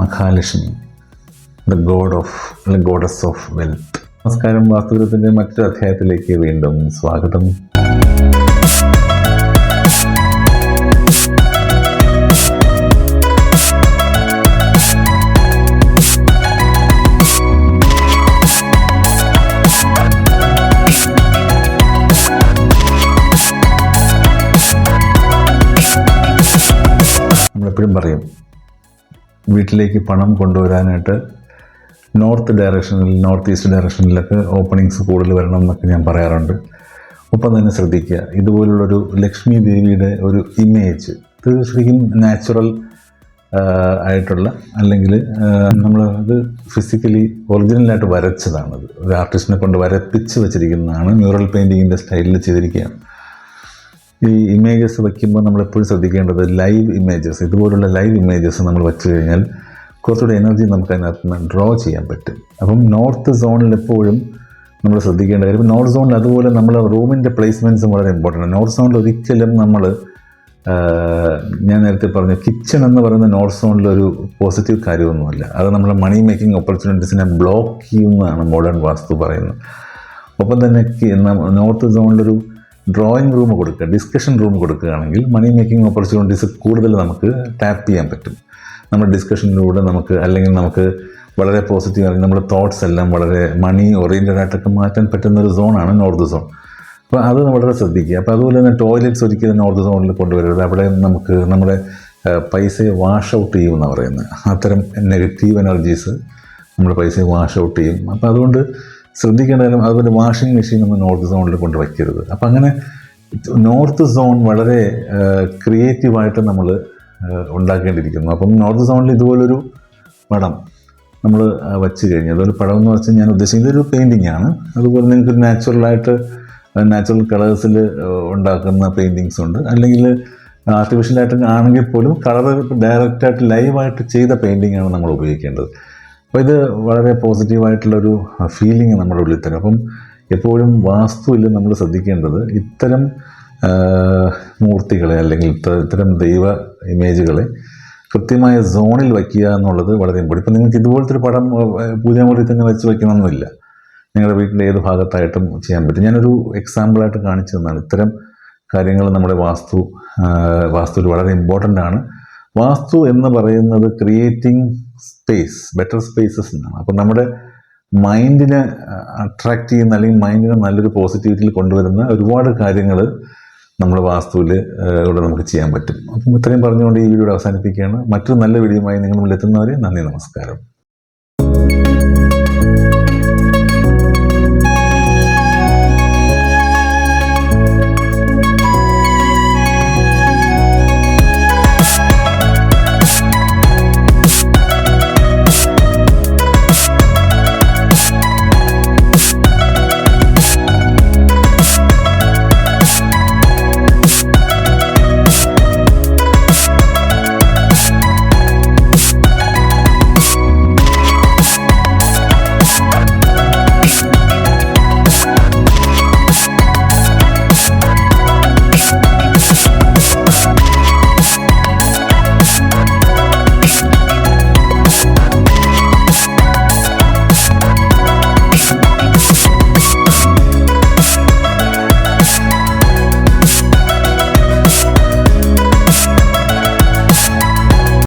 Mahalakshmi the god of goddess of wealth നമസ്കാരം വാസ്തുവിനത്തിന്റെ മറ്റൊരു അധ്യായത്തിലേക്ക് വീണ്ടും സ്വാഗതം. പറയും വീട്ടിലേക്ക് പണം കൊണ്ടുവരാനായിട്ട് നോർത്ത് ഡയറക്ഷനിൽ നോർത്ത് ഈസ്റ്റ് ഡയറക്ഷനിലൊക്കെ ഓപ്പണിങ്സ് കൂടുതൽ വരണം എന്നൊക്കെ ഞാൻ പറയാറുണ്ട്. ഒപ്പം തന്നെ ശ്രദ്ധിക്കുക ഇതുപോലുള്ളൊരു ലക്ഷ്മി ദേവിയുടെ ഒരു ഇമേജ് ഇത് ശരിക്കും നാച്ചുറൽ ആയിട്ടുള്ള അല്ലെങ്കിൽ നമ്മൾ അത് ഫിസിക്കലി ഒറിജിനലായിട്ട് വരച്ചതാണത്. ഒരു ആർട്ടിസ്റ്റിനെ കൊണ്ട് വരപ്പിച്ച് വെച്ചിരിക്കുന്നതാണ് മ്യൂറൽ പെയിന്റിങ്ങിന്റെ സ്റ്റൈലിൽ ചെയ്തിരിക്കുകയാണ്. ഈ ഇമേജസ് വയ്ക്കുമ്പോൾ നമ്മൾ എപ്പോഴും ശ്രദ്ധിക്കേണ്ടത് ലൈവ് ഇമേജസ് ഇതുപോലുള്ള ലൈവ് ഇമേജസ് നമ്മൾ വെച്ച് കഴിഞ്ഞാൽ കുറച്ചുകൂടി എനർജി നമുക്ക് അതിനകത്ത് നിന്ന് ഡ്രോ ചെയ്യാൻ പറ്റും. അപ്പം നോർത്ത് സോണിൽ എപ്പോഴും നമ്മൾ ശ്രദ്ധിക്കേണ്ട കാര്യം നോർത്ത് സോണിൽ അതുപോലെ നമ്മൾ റൂമിന്റെ പ്ലേസ്മെന്റ്സും വളരെ ഇമ്പോർട്ടന്റ് നോർത്ത് സോണിൽ ഒരിക്കലും നമ്മൾ ഞാൻ നേരത്തെ പറഞ്ഞു കിച്ചൺ എന്ന് പറയുന്ന നോർത്ത് സോണിൽ ഒരു പോസിറ്റീവ് കാര്യമൊന്നുമല്ല. അത് നമ്മളെ മണി മേക്കിംഗ് ഓപ്പർച്യൂണിറ്റീസിനെ ബ്ലോക്ക് ചെയ്യുന്നതാണ് മോഡേൺ വാസ്തു പറയുന്നത്. ഒപ്പം തന്നെ നോർത്ത് സോണിലൊരു ഡ്രോയിങ് റൂം കൊടുക്കുക ഡിസ്കഷൻ റൂം കൊടുക്കുകയാണെങ്കിൽ മണി മേക്കിംഗ് ഓപ്പർച്യൂണിറ്റീസ് കൂടുതൽ നമുക്ക് ടാപ്പ് ചെയ്യാൻ പറ്റും. നമ്മുടെ ഡിസ്കഷനിലൂടെ നമുക്ക് അല്ലെങ്കിൽ നമുക്ക് വളരെ പോസിറ്റീവ് അല്ലെങ്കിൽ നമ്മുടെ തോട്ട്സ് എല്ലാം വളരെ മണി ഓറിയന്റഡ് ആയിട്ടൊക്കെ മാറ്റാൻ പറ്റുന്ന ഒരു സോണാണ് നോർത്ത് സോൺ അപ്പോൾ അത് വളരെ ശ്രദ്ധിക്കുക. അപ്പോൾ അതുപോലെ തന്നെ ടോയ്ലറ്റ്സ് ഒരിക്കലും നോർത്ത് സോണിൽ കൊണ്ടുവരരുത്. അവിടെ നമുക്ക് നമ്മുടെ പൈസയെ വാഷ് ഔട്ട് ചെയ്യുമെന്നാണ് പറയുന്നത്. അത്തരം നെഗറ്റീവ് എനർജീസ് നമ്മുടെ പൈസയെ വാഷ് ഔട്ട് ചെയ്യും. അപ്പോൾ അതുകൊണ്ട് ശ്രദ്ധിക്കേണ്ട കാര്യം അതുപോലെ വാഷിംഗ് മെഷീൻ ഒന്നും നോർത്ത് സോണിൽ കൊണ്ട് വയ്ക്കരുത്. അപ്പം അങ്ങനെ നോർത്ത് സോൺ വളരെ ക്രിയേറ്റീവായിട്ട് നമ്മൾ ഉണ്ടാക്കേണ്ടിയിരിക്കുന്നു. അപ്പം നോർത്ത് സോണിൽ ഇതുപോലൊരു പടം നമ്മൾ വച്ച് കഴിഞ്ഞു. അതൊരു പടം എന്ന് വെച്ചാൽ ഞാൻ ഉദ്ദേശിക്കുന്നത് ഒരു പെയിന്റിംഗ് ആണ് അതുപോലെ നിങ്ങൾക്ക് നാച്ചുറലായിട്ട് നാച്ചുറൽ കളേഴ്സിൽ ഉണ്ടാക്കുന്ന പെയിന്റിങ്സ് ഉണ്ട്. അല്ലെങ്കിൽ ആർട്ടിഫിഷ്യലായിട്ട് ആണെങ്കിൽ പോലും കളർ ഡയറക്റ്റായിട്ട് ലൈവായിട്ട് ചെയ്ത പെയിന്റിംഗ് ആണ് നമ്മൾ ഉപയോഗിക്കേണ്ടത്. അപ്പോൾ ഇത് വളരെ പോസിറ്റീവായിട്ടുള്ളൊരു ഫീലിംഗ് നമ്മുടെ ഉള്ളിൽ തരും അപ്പം എപ്പോഴും വാസ്തുവിൽ നമ്മൾ ശ്രദ്ധിക്കേണ്ടത് ഇത്തരം മൂർത്തികളെ അല്ലെങ്കിൽ ഇത്തരം ദൈവ ഇമേജുകളെ കൃത്യമായ സോണിൽ വയ്ക്കുക എന്നുള്ളത് വളരെ ഇമ്പോർട്ടന്റ് ഇപ്പം നിങ്ങൾക്ക് ഇതുപോലത്തെ ഒരു പടം പൂജാമുറി തന്നെ വെച്ച് വയ്ക്കണമെന്നില്ല. നിങ്ങളുടെ വീട്ടിന്റെ ഏത് ഭാഗത്തായിട്ടും ചെയ്യാൻ പറ്റും. ഞാനൊരു എക്സാമ്പിളായിട്ട് കാണിച്ചു തന്നാണ്. ഇത്തരം കാര്യങ്ങൾ നമ്മുടെ വാസ്തു വാസ്തുവിൽ വളരെ ഇമ്പോർട്ടന്റ് ആണ്. വാസ്തു എന്ന് പറയുന്നത് ക്രിയേറ്റിംഗ് സ്പേസ് ബെറ്റർ സ്പേസസ് എന്നാണ്. അപ്പം നമ്മുടെ മൈൻഡിനെ അട്രാക്റ്റ് ചെയ്യുന്ന അല്ലെങ്കിൽ മൈൻഡിനെ നല്ലൊരു പോസിറ്റിവിറ്റിയിൽ കൊണ്ടുവരുന്ന ഒരുപാട് കാര്യങ്ങൾ നമ്മൾ വാസ്തുവിൽ ഇവിടെ നമുക്ക് ചെയ്യാൻ പറ്റും. അപ്പം ഇത്രയും പറഞ്ഞുകൊണ്ട് ഈ വീഡിയോ അവസാനിപ്പിക്കുകയാണ്. മറ്റൊരു നല്ല വീഡിയോയുമായി നിങ്ങൾ മുന്നിലെത്തുന്നവരെ നന്ദി നമസ്കാരം.